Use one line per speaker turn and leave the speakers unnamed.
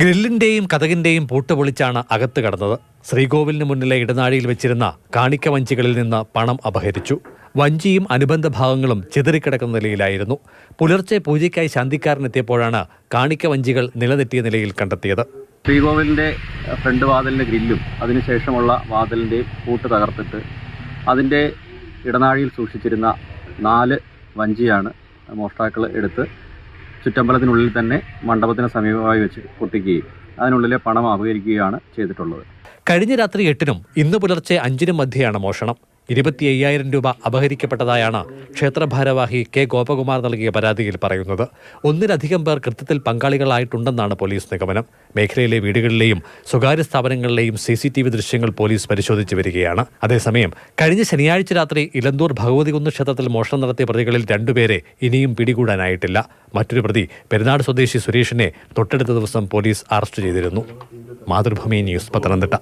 ഗ്രില്ലിന്റെയും കഥകിന്റെയും പൂട്ട് പൊളിച്ചാണ് അകത്ത് കടന്നത്. ശ്രീകോവിലിന് മുന്നിലെ ഇടനാഴിയിൽ വെച്ചിരുന്ന കാണിക്ക വഞ്ചികളിൽ നിന്ന് പണം അപഹരിച്ചു. വഞ്ചിയും അനുബന്ധ ഭാഗങ്ങളും ചിതറിക്കിടക്കുന്ന നിലയിലായിരുന്നു. പുലർച്ചെ പൂജയ്ക്കായി ശാന്തിക്കാരനെത്തിയപ്പോഴാണ് കാണിക്ക വഞ്ചികൾ നിലതെറ്റിയ നിലയിൽ കണ്ടെത്തിയത്.
ശ്രീകോവിലിന്റെ ഫ്രണ്ട് വാതിലിന്റെ ഗ്രില്ലും അതിനുശേഷമുള്ള വാതിലിന്റെയും പൂട്ട് തകർത്തിട്ട് അതിന്റെ ഇടനാഴിയിൽ സൂക്ഷിച്ചിരുന്ന നാല് വഞ്ചിയാണ് മോഷ്ടാക്കൾ എടുത്ത് ചുറ്റമ്പലത്തിനുള്ളിൽ തന്നെ മണ്ഡപത്തിന് സമീപമായി വെച്ച് പൊട്ടിക്കുകയും അതിനുള്ളിലെ പണം അപഹരിക്കുകയാണ് ചെയ്തിട്ടുള്ളത്.
കഴിഞ്ഞ രാത്രി എട്ടിനും ഇന്ന് പുലർച്ചെ അഞ്ചിനും മധ്യയാണ് മോഷണം. ഇരുപത്തി അയ്യായിരം രൂപ അപഹരിക്കപ്പെട്ടതായാണ് ക്ഷേത്രഭാരവാഹി കെ ഗോപകുമാർ നൽകിയ പരാതിയിൽ പറയുന്നത്. ഒന്നിലധികം പേർ കൃത്യത്തിൽ പങ്കാളികളായിട്ടുണ്ടെന്നാണ് പോലീസ് നിഗമനം. മേഖലയിലെ വീടുകളിലെയും സ്വകാര്യ സ്ഥാപനങ്ങളിലെയും സി സി ടി വി ദൃശ്യങ്ങൾ പോലീസ് പരിശോധിച്ചു വരികയാണ്. അതേസമയം കഴിഞ്ഞ ശനിയാഴ്ച രാത്രി ഇലന്തൂർ ഭഗവതികുന്ന് ക്ഷേത്രത്തിൽ മോഷണം നടത്തിയ പ്രതികളിൽ രണ്ടുപേരെ ഇനിയും പിടികൂടാനായിട്ടില്ല. മറ്റൊരു പ്രതി പെരുന്നാട് സ്വദേശി സുരേഷിനെ തൊട്ടടുത്ത ദിവസം പോലീസ് അറസ്റ്റ് ചെയ്തിരുന്നു. മാതൃഭൂമി ന്യൂസ് പത്തനംതിട്ട.